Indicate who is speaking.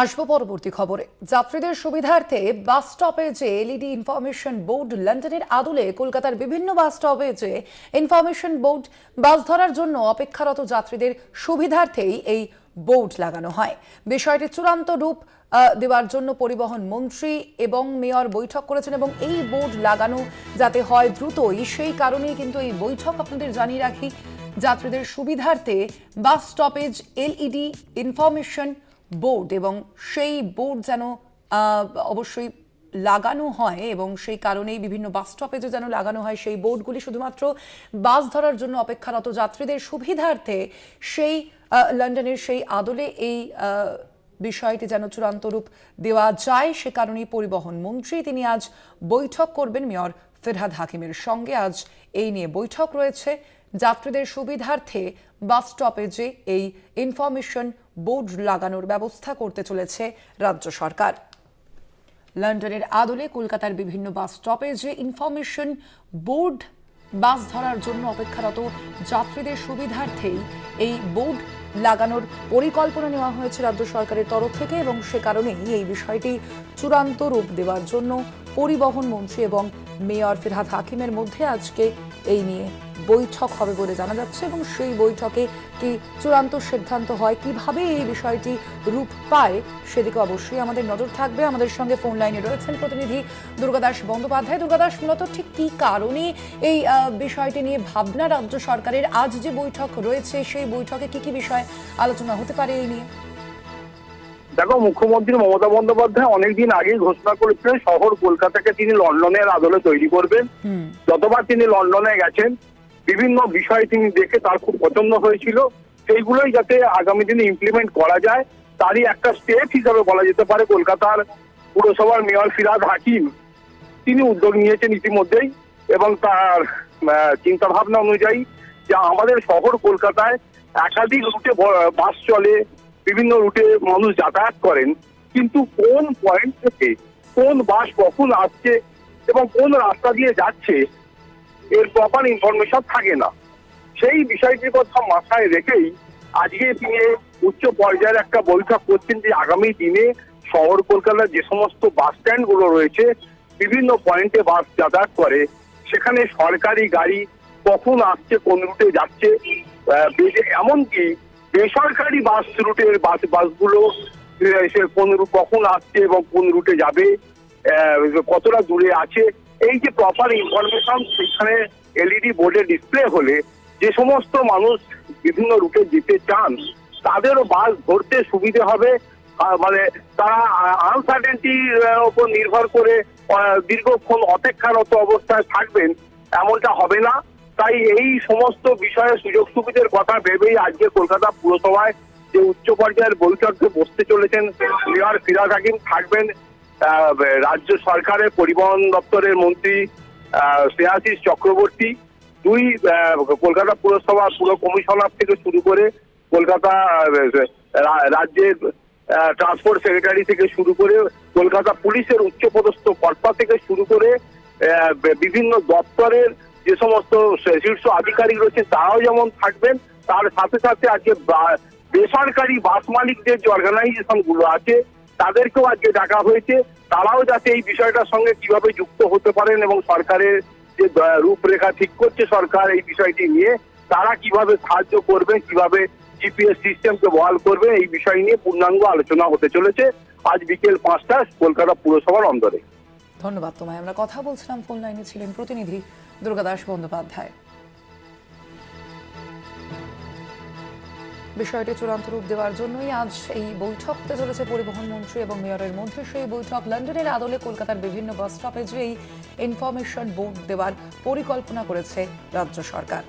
Speaker 1: আসব পরবর্তী খবরে। যাত্রীদের সুবিধার্থে বাস স্টপেজে এলইডি ইনফরমেশন বোর্ড লন্ডনের আদলে কলকাতার বিভিন্ন বাস স্টপেজে ইনফরমেশন বোর্ড বাস ধরার জন্য অপেক্ষারত যাত্রীদের সুবিধার্থেই এই বোর্ড লাগানো হয়। বিষয়টি চূড়ান্ত রূপ দেওয়ার জন্য পরিবহন মন্ত্রী এবং মেয়র বৈঠক করেছেন এবং এই বোর্ড লাগানো যাতে হয় দ্রুতই, সেই কারণেই কিন্তু এই বৈঠক আপনাদের জানিয়ে রাখি। যাত্রীদের সুবিধার্থে bus stoppage L E D information board এবং সেই বোর্ড যেন অবশ্যই লাগানো হয় এবং সেই কারণেই বিভিন্ন বাস স্টপেজে যেন লাগানো হয়, সেই বোর্ডগুলি শুধুমাত্র বাস ধরার জন্য অপেক্ষারত যাত্রীদের সুবিধার্থে সেই লন্ডনের সেই আদলে এই বিষয়টি যেন চূড়ান্ত রূপ দেওয়া যায়, সে কারণেই পরিবহন মন্ত্রী তিনি আজ বৈঠক করবেন। মেয়র ফেরহাদ হাকিমের সঙ্গে আজ এই নিয়ে বৈঠক রয়েছে। যাত্রীদের সুবিধার্থে বাস স্টপেজে এই ইনফরমেশন বোর্ড লাগানোর ব্যবস্থা করতে চলেছে রাজ্য সরকার। লন্ডনের আদলে কলকাতার বিভিন্ন বাস স্টপেজে ইনফরমেশন, বোর্ড বাস ধরার জন্য অপেক্ষারত যাত্রীদের সুবিধার্থেই এই বোর্ড লাগানোর পরিকল্পনা নেওয়া হয়েছে রাজ্য সরকারের তরফ থেকে এবং সে কারণেই এই বিষয়টি চূড়ান্ত রূপ দেওয়ার জন্য পরিবহন মন্ত্রী এবং মেয়র ফিরহাদ হাকিমের মধ্যে আজকে এই নিয়ে বৈঠক হবে বলে জানা যাচ্ছে এবং সেই বৈঠকে কি চূড়ান্ত সিদ্ধান্ত হয়, কীভাবে এই বিষয়টি রূপ পায় সেদিকে অবশ্যই আমাদের নজর থাকবে। আমাদের সঙ্গে ফোন লাইনে রয়েছেন প্রতিনিধি দুর্গাদাস বন্দ্যোপাধ্যায়। দুর্গাদাস মূলত ঠিক কি কারণে এই বিষয়টি নিয়ে ভাবনা রাজ্য সরকারের আজ যে বৈঠক রয়েছে, সেই বৈঠকে কি কি বিষয় আলোচনা হতে পারে এই নিয়ে?
Speaker 2: দেখো মুখ্যমন্ত্রী মমতা বন্দ্যোপাধ্যায় অনেকদিন আগেই ঘোষণা করেছিলেন শহর কলকাতাকে তিনি লন্ডনের আদলে তৈরি করবেন। যতবার তিনি লন্ডনে গেছেন বিভিন্ন বিষয় তিনি দেখে তার খুব পছন্দ হয়েছিল। সেইগুলোই যাতে আগামী দিনে ইমপ্লিমেন্ট করা যায় তারই একটা স্টেপ হিসাবে বলা যেতে পারে কলকাতার পুরসভার মেয়র ফিরাদ হাকিম। তিনি উদ্যোগ নিয়েছেন ইতিমধ্যেই এবং তার চিন্তা ভাবনা অনুযায়ী যে আমাদের শহর কলকাতায় একাধিক রুটে বাস চলে বিভিন্ন রুটে মানুষ যাতায়াত করেন, কিন্তু কোন পয়েন্ট থেকে কোন বাস কখন আসছে এবং কোন রাস্তা দিয়ে যাচ্ছে, এর প্রপার ইনফরমেশন থাকে না। সেই বিষয়টির কথা মাথায় রেখেই আজকে তিনি উচ্চ পর্যায়ের একটা বৈঠক করছেন যে আগামী দিনে শহর কলকাতার যে সমস্ত বাস স্ট্যান্ডগুলো রয়েছে, বিভিন্ন পয়েন্টে বাস যাতায়াত করে, সেখানে সরকারি গাড়ি কখন আসছে, কোন রুটে যাচ্ছে এমনকি বেসরকারি বাস রুটের বাস বাসগুলো আহ, সে কোন রু- কখন আসছে এবং কোন রুটে যাবে কতটা দূরে আছে এই যে প্রপার ইনফরমেশন সেখানে এলইডি বোর্ডে ডিসপ্লে হলে যে সমস্ত মানুষ বিভিন্ন রুটে যেতে চান তাদেরও বাস ধরতে সুবিধে হবে। মানে তারা আনসার্টেনটির ওপর নির্ভর করে দীর্ঘক্ষণ অপেক্ষারত অবস্থায় থাকবেন এমনটা হবে না। তাই এই সমস্ত বিষয়ে সুযোগ সুবিধার কথা ভেবেই আজকে কলকাতা পুরসভায় যে উচ্চ পর্যায়ের বৈঠকে বসতে চলেছেন মেয়র ফিরাজ হাকিম, থাকবেন রাজ্য সরকারের পরিবহন দপ্তরের মন্ত্রী শ্রেয়াশিস চক্রবর্তী। দুই কলকাতা পুরসভা পুর কমিশনার থেকে শুরু করে কলকাতা রাজ্যের ট্রান্সপোর্ট সেক্রেটারি থেকে শুরু করে কলকাতা পুলিশের উচ্চপদস্থ কর্তা থেকে শুরু করে বিভিন্ন দপ্তরের যে সমস্ত শীর্ষ আধিকারিক রয়েছে তারাও যেমন থাকবেন, তার সাথে সাথে আজকে বেসরকারি বাস মালিকদের যে অর্গানাইজেশনগুলো আছে, তাদেরকেও আজকে ডাকা হয়েছে। তারাও যাতে এই বিষয়টার সঙ্গে কীভাবে যুক্ত হতে পারেন এবং সরকারের যে রূপরেখা ঠিক করছে সরকার এই বিষয়টি নিয়ে, তারা কীভাবে সাহায্য করবে কীভাবে জিপিএস সিস্টেমকে বহাল করবে এই বিষয় নিয়ে পূর্ণাঙ্গ আলোচনা হতে চলেছে। আজ বিকেল পাঁচটা কলকাতা পুরসভার অন্দরে।
Speaker 1: ধন্যবাদ তোমায়। আমরা কথা বলছিলাম ফোন লাইনে ছিলেন প্রতিনিধি দুর্গাদাস বন্দ্যোপাধ্যায়। বিষয়টি চূড়ান্ত রূপ দেওয়ার জন্যই আজ এই বৈঠক হতে চলেছে পরিবহন মন্ত্রী এবং মেয়রের মধ্যে। সেই বৈঠক লন্ডনের আদলে কলকাতার বিভিন্ন বাস স্টপেজে এই ইনফরমেশন বোর্ড দেওয়ার পরিকল্পনা করেছে রাজ্য সরকার।